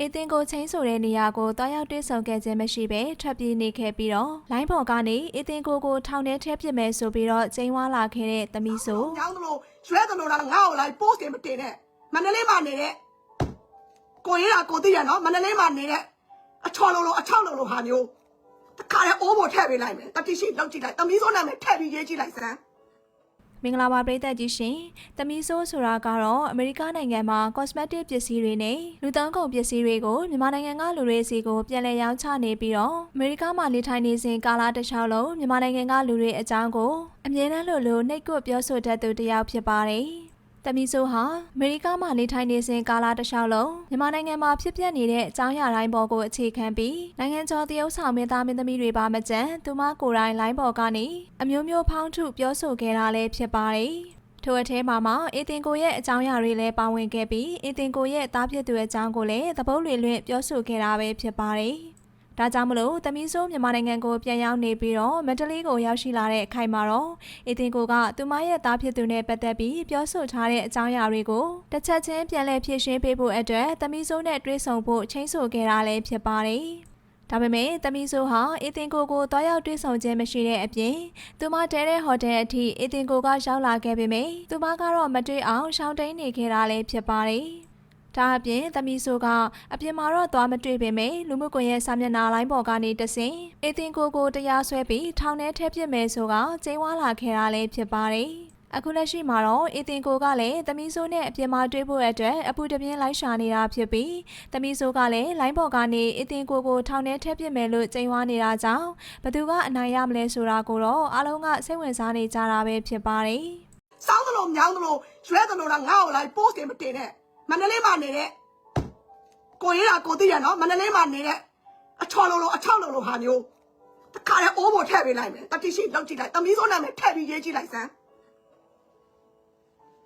အေတင်ကိုချင်းဆိုတဲ့နေရာကိုတွားရောက်တွေ့ဆုံခဲ့ခြင်းမရှိဘဲထွက်ပြေးနေခဲ့ပြီးတော့လိုင်းပေါ်ကနေအေတင်ကိုကိုထောင်ထဲထည့်ပစ်မယ်ဆိုပြီးတော့ကျင်းဝါလာခဲ့တဲ့သမီးဆိုညောင်းသလိုရွဲသလိုလားငါ့ကိုလိုက် post တွေမတင်နဲ့မန္တလေးမှာနေတဲ့ကိုရင်းကကိုသိရနော်မန္တလေးမှာနေတဲ့အချော်လုံးလုံးအချောက်လုံးလုံးဟာမျိုးတခါလဲအိုးပေါ်ထည့်ပေးလိုက်မယ်တတိရှိလောက်ကြည့်လိုက်တမီးစိုးနာမည်ထည့်ပြီးရေးကြည့်လိုက်စမ်း မင်္ဂလာပါပရိသတ်ကြီးရှင်။သမီးဆိုးဆိုတာကတော့အမေရိကနိုင်ငံမှာ cosmetic ပစ္စည်းတွေနဲ့လူသုံးကုန်ပစ္စည်းတွေကိုမြန်မာနိုင်ငံကလူတွေစီကိုပြန်လည်ရောင်းချနေပြီးတော့အမေရိကမှာနေထိုင်နေစဉ်ကာလတစ်လျှောက်လုံးမြန်မာနိုင်ငံကလူတွေအကြောင်းကိုအမြဲတမ်းလိုလိုနှိပ်ကွပ်ပြောဆိုတတ်သူတစ်ယောက်ဖြစ်ပါတယ်။ တမီဆိုဟာအမေရိကမှာနေထိုင်နေစဉ်ကာလတစ်လျှောက်လုံးမြန်မာနိုင်ငံမှာဖြစ်ပျက်နေတဲ့အကြောင်းအရာတိုင်းပေါ်ကိုအခြေခံပြီးနိုင်ငံကျော်တရုတ်ဆောင်မင်းသားမင်းသမီးတွေပါမကြမ်းသူမကိုယ်တိုင်လိုင်းပေါ်ကနေအမျိုးမျိုးဖောင်းထုပြောဆိုခဲ့တာလည်းဖြစ်ပါတယ်။ထိုအထဲမှာမှအေတင်ကိုရဲ့အကြောင်းအရာတွေလည်းပါဝင်ခဲ့ပြီးအေတင်ကိုရဲ့တားဖြစ်သူအကြောင်းကိုလည်းသပုတ်လွေလွင့်ပြောဆိုခဲ့တာပဲဖြစ်ပါတယ်။ ဒါကြောင့်မလို့တမီးဆိုးမြန်မာနိုင်ငံကိုပြန်ရောက်နေပြီးတော့မန္တလေးကိုရောက်ရှိလာတဲ့အခိုင်မှာတော့အေတင်ကိုကသူမရဲ့တားဖြစ်သူနဲ့ပတ်သက်ပြီးပြောဆိုထားတဲ့အကြောင်းအရာတွေကိုတစ်ချက်ချင်းပြန်လည်ဖြည့်ရှင်းပေးဖို့အတွက်တမီးဆိုးနဲ့တွေ့ဆုံဖို့ချိန်ဆခဲ့တာလည်းဖြစ်ပါတယ်။ဒါပေမဲ့တမီဆိုဟာအေတင်ကိုကိုတွားရောက်တွေ့ဆုံခြင်းမရှိတဲ့အပြင်သူမတဲတဲ့ဟိုတယ်အထိအေတင်ကိုကရောက်လာခဲ့ပေမယ့်သူမကတော့မတွေ့အောင်ရှောင်းတိန်နေခဲ့တာလည်းဖြစ်ပါတယ်။ ဒါအပြင်သမီးဆိုကအပြင်မှာတော့သွားမတွေ့ပေမယ့်လူမှုကွန်ရက်စာမျက်နှာလိုင်းပေါ်ကနေတဆင်အေတင်ကိုကိုတရားစွဲပြီးထောင်ထဲထည့်ပစ်မယ်ဆိုကကျင်းဝါလာခဲ့တာလည်းဖြစ်ပါတယ်။အခုလက်ရှိမှာတော့အေတင်ကိုကလည်းသမီးဆိုးနဲ့အပြင်မှာတွေ့ဖို့အတွက်အပူတပြင်းလိုက်ရှာနေတာဖြစ်ပြီးသမီးဆိုးကလည်းလိုင်းပေါ်ကနေအေတင်ကိုကိုထောင်ထဲထည့်ပစ်မယ်လို့ကြိမ်ဝါနေတာကြောင့်ဘသူကအနိုင်ရမလဲဆိုတာကိုတော့အားလုံးကစိတ်ဝင်စားနေကြတာပဲဖြစ်ပါတယ်။စောင်းသလိုညောင်းသလိုရွဲသလိုလားငါ့ကိုလိုက် post တွေမတင်နဲ့ မန္တလေးမှာနေတဲ့ကိုရင်းကကိုသိရနော်မန္တလေးမှာနေတဲ့အချော်လုံးလုံးအချောက်လုံးလုံးဟာမျိုးတခါလဲအိုးပေါ်ထည့်ပေးလိုက်မယ်တတိရှိလောက်ကြည့်လိုက်တမီးစိုးနာမည်ထည့်ပြီးရေးကြည့်လိုက်စမ်း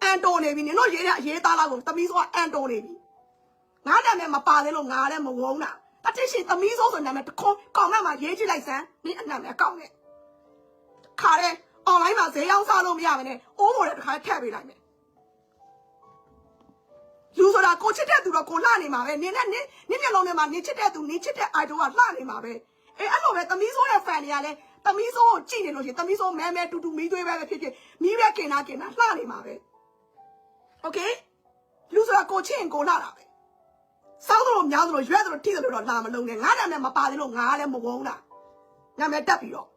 အန်တိုနေပြီနင်တို့ရေးတဲ့အရေးသားလောက်ကိုတမီးစိုးကအန်တိုနေပြီငါနာမည်မပါသေးလို့ငါလည်းမဝုန်းတာတတိရှိတမီးစိုးဆိုနာမည်တခွန်းကောင်မမှာရေးကြည့်လိုက်စမ်းနင်အနာမည်အကောင့်နဲ့ခါလဲအွန်လိုင်းမှာဈေးရောက်စားလို့မရမနဲ့အိုးပေါ်လည်းတခါထည့်ပေးလိုက်မယ် လူဆိုတာကိုချစ်တဲ့သူတော့ကိုလှနေမှာပဲနင်းနဲ့နင်းနင်းမျက်လုံးထဲမှာနင်းချစ်တဲ့သူနင်းချစ်တဲ့ idol ကလှနေမှာပဲအဲအဲ့လိုပဲသမီးဆိုးတဲ့ fan တွေကလည်းသမီးဆိုးကိုကြည့်နေလို့ရှိရင်သမီးဆိုးမဲမဲတူတူမီးသွေးပဲပဲဖြစ်ဖြစ်မီးပဲกินတာกินတာလှနေမှာပဲโอเคလူဆိုတာကိုချစ်ရင်ကိုလှတာပဲစောင်းတို့များတို့ရွက်တို့ထိတို့တော့လာမလုံးနဲ့ငါနာမည်မပါသေးလို့ငါလည်းမဝုန်းတာနာမည်တက်ပြီးတော့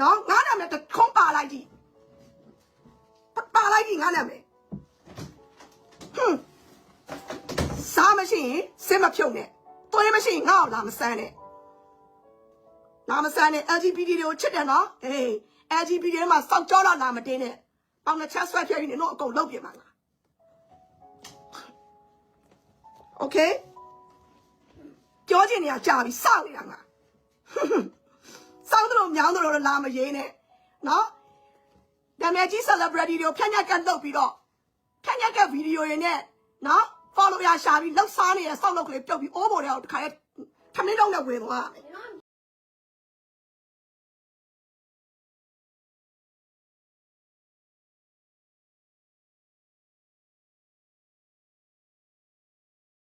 နော်ငါနာမည်တခုံးပါလိုက်ကြည့်ပါလိုက်ကြည့်ငါနာမည် 不行谁没票呢昨天没信号那么三呢那么三呢 lgbt 六吃点呢哎 lgbt 嘛上交了那么点呢把我们的钱刷出来给你弄个够了给嘛 ok 交警呢家里商量啊哼哼长得荣娘都荣了那么些呢喏两面金色的不要低调看天家干都比你高看人家干比你有眼喏 follow ရရှာပြီးလောက်စားနေတဲ့စောက်လောက်ကလေးပြုတ်ပြီးအိုးပေါ်ထဲကိုတခါရဲထမင်းတော့နဲ့ဝင်သွားတယ်